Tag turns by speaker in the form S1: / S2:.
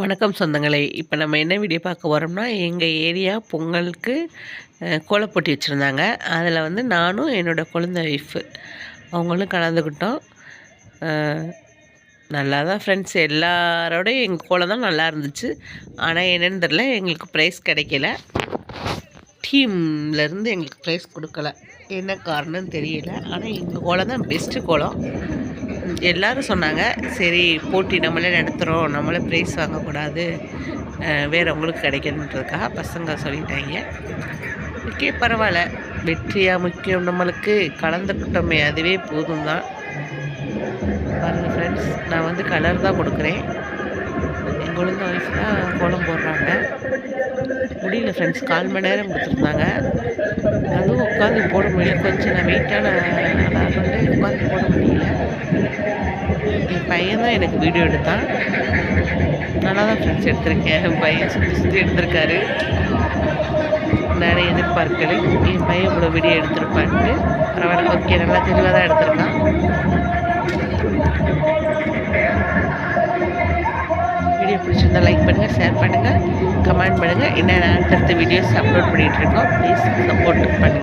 S1: வணக்கம் சொந்தங்களே. இப்போ நம்ம என்ன வீடியோ பார்க்க போகிறோம்னா எங்கள் ஏரியா பொங்கலுக்கு கோலை போட்டி வச்சுருந்தாங்க. அதில் வந்து நானும் என்னோடய குழந்த ஒய்ஃபு அவங்களும் கலந்துக்கிட்டோம். நல்லா தான் ஃப்ரெண்ட்ஸ் எல்லாரோடையும் எங்கள் கோலம் தான் நல்லா இருந்துச்சு. ஆனால் என்னன்னு தெரில எங்களுக்கு ப்ரைஸ் கிடைக்கல. டீம்லேருந்து எங்களுக்கு ப்ரைஸ் கொடுக்கல. என்ன காரணம்னு தெரியல. ஆனால் எங்கள் கோலம் தான் பெஸ்ட்டு கோலம். எல்லாரும் சொன்னாங்க சரி போட்டி நம்மளே நடத்துகிறோம் நம்மளே ப்ரைஸ் வாங்கக்கூடாது. வேறவங்களுக்கு கிடைக்கணுன்றதுக்காக பசங்க சொல்லிட்டாங்க. ஓகே பரவாயில்ல. வெற்றியாக முக்கியம் நம்மளுக்கு. கலந்துக்கிட்டோமே அதுவே போதும் தான் பாருங்கள் ஃப்ரெண்ட்ஸ் நான் வந்து கலர் தான் கொடுக்குறேன். எங்கள் குழந்தை ஒய்ஃப் தான் கோலம் போடுறாங்க. முடியல ஃப்ரெண்ட்ஸ் கால் மணி நேரம் கொடுத்துருந்தாங்க. அதுவும் உட்காந்து போட முடியல. கொஞ்சம் நான் வெயிட்டான நான் வந்து உட்காந்து போட முடியல. பையன் தான் எனக்கு வீடியோ எடுத்தான். நல்லா தான் ஃப்ரெண்ட்ஸ் எடுத்திருக்கேன். என் பையன் சுற்றி சுற்றி எடுத்திருக்காரு. நிறைய எதிர்பார்க்கலை. என் பையன் இவ்வளோ வீடியோ எடுத்திருப்பான்ட்டு. பரவாயில்ல ஓகே நல்லா தெளிவாக தான் எடுத்திருக்கான். வீடியோ பிடிச்சிருந்தா லைக் பண்ணுங்கள் ஷேர் பண்ணுங்கள் கமெண்ட் பண்ணுங்கள் என்னென்ன அடுத்தடுத்த வீடியோஸ் அப்லோட் பண்ணிகிட்ருக்கோம் ப்ளீஸ் சப்போர்ட் பண்ணுங்கள்